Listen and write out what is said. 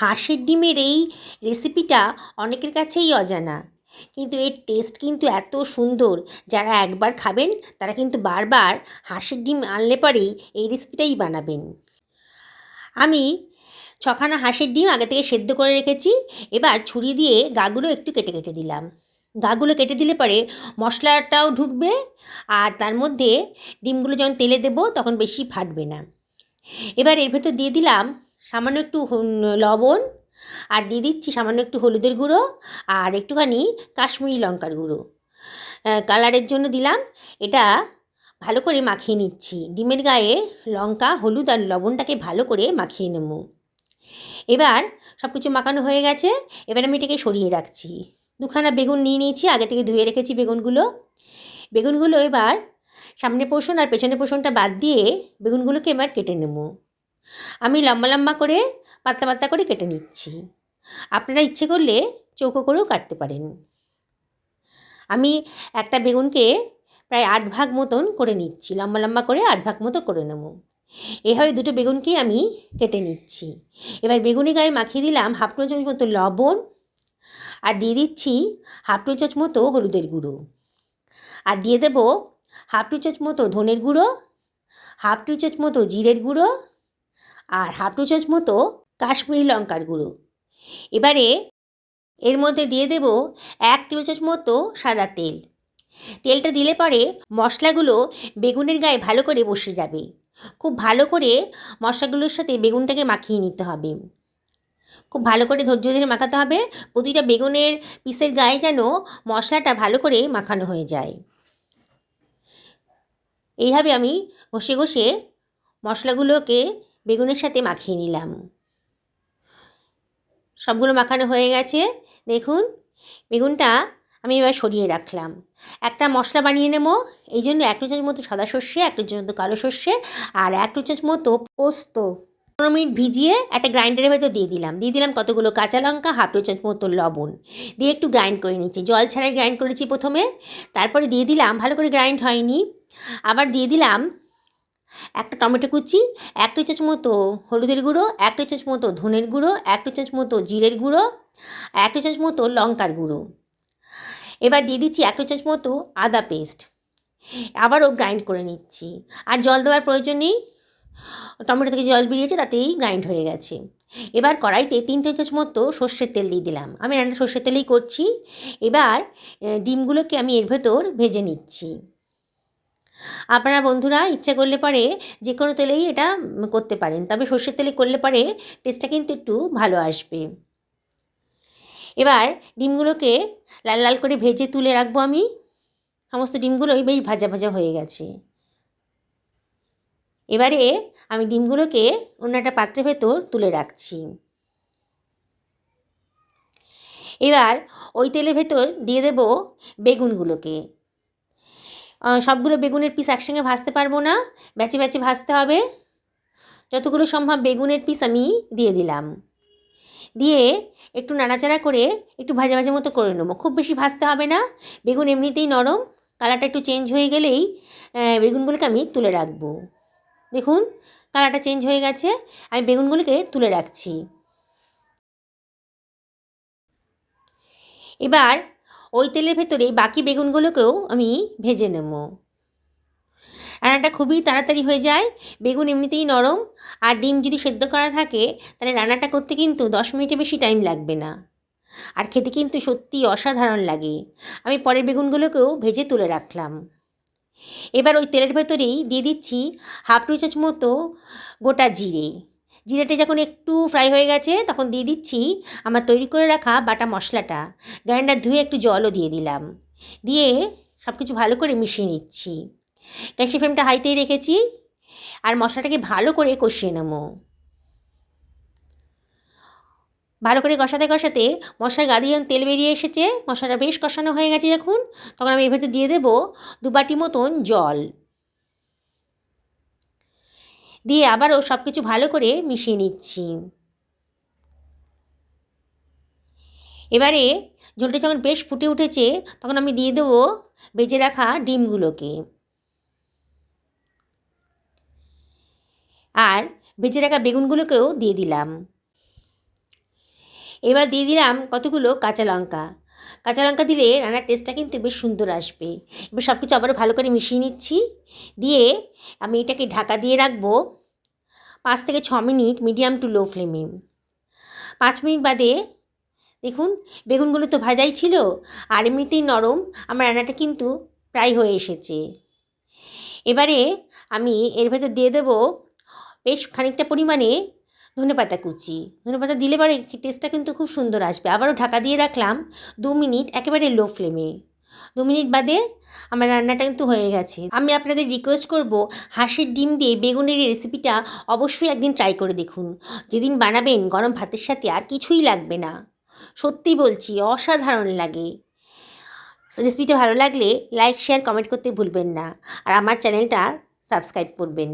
হাঁসের ডিমের এই রেসিপিটা অনেকের কাছেই অজানা। কিন্তু এর টেস্ট কিন্তু এত সুন্দর, যারা একবার খাবেন, তারা কিন্তু বারবার হাঁসের ডিম আনলে পরেই এই রেসিপিটাই বানাবেন। আমি ছখানা হাঁসের ডিম আগে থেকে সেদ্ধ করে রেখেছি, এবার ছুরি দিয়ে গাগুলো একটু কেটে কেটে দিলাম। গাগুলো কেটে দিলে পরে মশলাটাও ঢুকবে, আর তার মধ্যে ডিমগুলো যখন তেলে দেবো তখন বেশি ফাটবে না। এবার এর ভেতর দিয়ে দিলাম সামান্য একটু লবণ, আর দিয়ে দিচ্ছি সামান্য একটু হলুদের গুঁড়ো আর একটুখানি কাশ্মীরি লঙ্কার গুঁড়ো। কালারের জন্য দিলাম। এটা ভালো করে মাখিয়ে নিচ্ছি। ডিমের গায়ে লঙ্কা, হলুদ আর লবণটাকে ভালো করে মাখিয়ে নেব। এবার সব কিছু মাখানো হয়ে গেছে। এবার আমি এটাকে সরিয়ে রাখছি। দুখানা বেগুন নিয়ে নিয়েছি। আগে থেকে ধুয়ে রেখেছি বেগুনগুলো। বেগুনগুলো এবার সামনে পোষণ আর পেছনে পোষণটা বাদ দিয়ে বেগুনগুলোকে এবার কেটে নেব। আমি লম্বা লম্বা করে, পাতলা পাতলা করে কেটে নিচ্ছি। আপনারা ইচ্ছে করলে চৌকো করেও কাটতে পারেন। আমি একটা বেগুনকে প্রায় আট ভাগ মতন করে নিচ্ছি, লম্বা লম্বা করে আট ভাগ মতো করে নেব। এভাবে দুটো বেগুনকেই আমি কেটে নিচ্ছি। এবার বেগুনি গায়ে মাখিয়ে দিলাম হাফ টেবিল চামচ মতো লবণ আর দিয়ে দিচ্ছি হাফ টেবিল চামচ মতো হলুদের গুঁড়ো। আর দিয়ে দেবো হাফ টেবিল চামচ মতো ধনের গুঁড়ো, হাফ টেবিল চামচ মতো জিরের গুঁড়ো আর হাফ চামচ মতো কাশ্মীরি লঙ্কার গুঁড়ো। এবারে এর মধ্যে দিয়ে দেব এক টেবিল চামচ মতো সাদা তেল। তেলটা দিলে পরে মশলাগুলো বেগুনের গায়ে ভালো করে বসে যাবে। খুব ভালো করে মশলাগুলোর সাথে বেগুনটাকে মাখিয়ে নিতে হবে। খুব ভালো করে ধৈর্য ধরে মাখাতে হবে। প্রতিটা বেগুনের পিসের গায়ে যেন মশলাটা ভালো করে মাখানো হয়ে যায়। এইভাবে আমি ঘষে ঘষে মশলাগুলোকে বেগুনের সাথে মাখিয়ে নিলাম। সবগুলো মাখানো হয়ে গেছে। দেখুন, বেগুনটা আমি এবার সরিয়ে রাখলাম। একটা মশলা বানিয়ে নেব। এই জন্য এক চামচ মতো সাদা সর্ষে, এক চামচ মতো কালো সর্ষে আর এক চামচ মতো পোস্ত। পনেরো মিনিট ভিজিয়ে একটা গ্রাইন্ডারের ভেতর দিয়ে দিলাম। দিয়ে দিলাম কতগুলো কাঁচা লঙ্কা, হাফ টো চামচ মতো লবণ। দিয়ে একটু গ্রাইন্ড করে নিচ্ছি। জল ছাড়াই গ্রাইন্ড করেছি প্রথমে। তারপরে দিয়ে দিলাম, ভালো করে গ্রাইন্ড হয়নি। আবার দিয়ে দিলাম একটা টমেটো কুচি, এক টো মতো হলুদের গুঁড়ো, এক টো চামচ মতো ধনের গুঁড়ো, এক টো চামচ মতো জিরের গুঁড়ো, এক টো চামচ মতো লঙ্কার গুঁড়ো। এবার দিয়ে দিচ্ছি এক টো মতো আদা পেস্ট। আবারও গ্রাইন্ড করে নিচ্ছি। আর জল দেওয়ার প্রয়োজন নেই। টমেটো থেকে জল বেরিয়েছে, তাতেই গ্রাইন্ড হয়ে গেছে। এবার কড়াইতে তিন টেবিল মতো সর্ষের তেল দিয়ে দিলাম। আমি রান্না সর্ষের তেলেই করছি। এবার ডিমগুলোকে আমি এর ভেতর ভেজে নিচ্ছি। আপনারা বন্ধুরা ইচ্ছে করলে পরে যে কোনো তেলেই এটা করতে পারেন। তবে সর্ষের তেলে করলে পরে টেস্টটা কিন্তু একটু ভালো আসবে। এবার ডিমগুলোকে লাল লাল করে ভেজে তুলে রাখব আমি। সমস্ত ডিমগুলোই বেশ ভাজা ভাজা হয়ে গেছে। এবারে আমি ডিমগুলোকে অন্য একটা পাত্রের ভেতর তুলে রাখছি। এবার ওই তেলের ভেতর দিয়ে দেব বেগুনগুলোকে। সবগুলো বেগুনের পিস একসঙ্গে ভাজতে পারব না। ব্যাচে ব্যাচে ভাজতে হবে। যতগুলো সম্ভব বেগুনের পিস আমি দিয়ে দিলাম। দিয়ে একটু নাড়াচাড়া করে একটু ভাজা ভাজা মতো করে নেব। খুব বেশি ভাজতে হবে না। বেগুন এমনিতেই নরম। কালারটা একটু চেঞ্জ হয়ে গেলেই বেগুনগুলোকে আমি তুলে রাখব। দেখুন কালারটা চেঞ্জ হয়ে গেছে। আমি বেগুনগুলোকে তুলে রাখছি। এবার ওই তেলের ভেতরে বাকি বেগুনগুলোকেও আমি ভেজে নেব। রান্নাটা খুবই তাড়াতাড়ি হয়ে যায়, বেগুন এমনিতেই নরম, আর ডিম যদি সেদ্ধ করা থাকে, তাহলে রান্নাটা করতে কিন্তু দশ মিনিটে বেশি টাইম লাগবে না। আর খেতে কিন্তু সত্যি অসাধারণ লাগে। আমি পরের বেগুনগুলোকেও ভেজে তুলে রাখলাম। এবার ওই তেলের ভেতরেই দিয়ে দিচ্ছি হাফ টু চামচ মতো গোটা জিরে। জিরেটা যখন একটু ফ্রাই হয়ে গেছে, তখন দিয়ে দিচ্ছি আমার তৈরি করে রাখা বাটা মশলাটা। গ্রাইন্ডার ধুয়ে একটু জলও দিয়ে দিলাম। দিয়ে সব কিছু ভালো করে মিশিয়ে নিচ্ছি। গ্যাসের ফ্লেমটা হাইতেই রেখেছি। আর মশলাটাকে ভালো করে কষিয়ে নেব। ভালো করে কষাতে কষাতে মশলার গা দিয়ে তেল বেরিয়ে এসেছে। মশলাটা বেশ কষানো হয়ে গেছে দেখুন তখন আমি এর ভেতর দিয়ে দেবো দু বাটি মতন জল। দিয়ে আবারও সব কিছু ভালো করে মিশিয়ে নিচ্ছি। এবারে ঝোলটা যখন বেশ ফুটে উঠেছে, তখন আমি দিয়ে দেবো বেজে রাখা ডিমগুলোকে। আর বেজে রাখা বেগুনগুলোকেও দিয়ে দিলাম। এবার দিয়ে দিলাম কতগুলো কাঁচা লঙ্কা। কাঁচা লঙ্কা দিলে রান্নার টেস্টটা কিন্তু বেশ সুন্দর আসবে। এবার সব কিছু আবারও ভালো করে মিশিয়ে নিচ্ছি। দিয়ে আমি এটাকে ঢাকা দিয়ে রাখব পাঁচ থেকে ছ মিনিট মিডিয়াম টু লো ফ্লেমে পাঁচ মিনিট বাদে দেখুন, বেগুনগুলো তো ভাজাই ছিল, আর এমনিতেই নরম, আমার রান্নাটা কিন্তু প্রায় হয়ে এসেছে। এবারে আমি এর ভেতর দিয়ে দেবো বেশ খানিকটা পরিমাণে ধনেপাতা কুচি। ধনেপাতা দিলে পরে টেস্টটা কিন্তু খুব সুন্দর আসবে। আবারও ঢাকা দিয়ে রাখলাম দু মিনিট একেবারে লো ফ্লেমে দু মিনিট বাদে আমার রান্নাটা কিন্তু হয়ে গেছে। আমি আপনাদের রিকোয়েস্ট করব হাঁসের ডিম দিয়ে বেগুনের রেসিপিটা অবশ্যই একদিন ট্রাই করে দেখুন। যেদিন বানাবেন গরম ভাতের সাথে আর কিছুই লাগবে না। সত্যি বলছি, অসাধারণ লাগে। রেসিপিটা ভালো লাগলে লাইক শেয়ার কমেন্ট করতে ভুলবেন না। আর আমার চ্যানেলটা সাবস্ক্রাইব করবেন।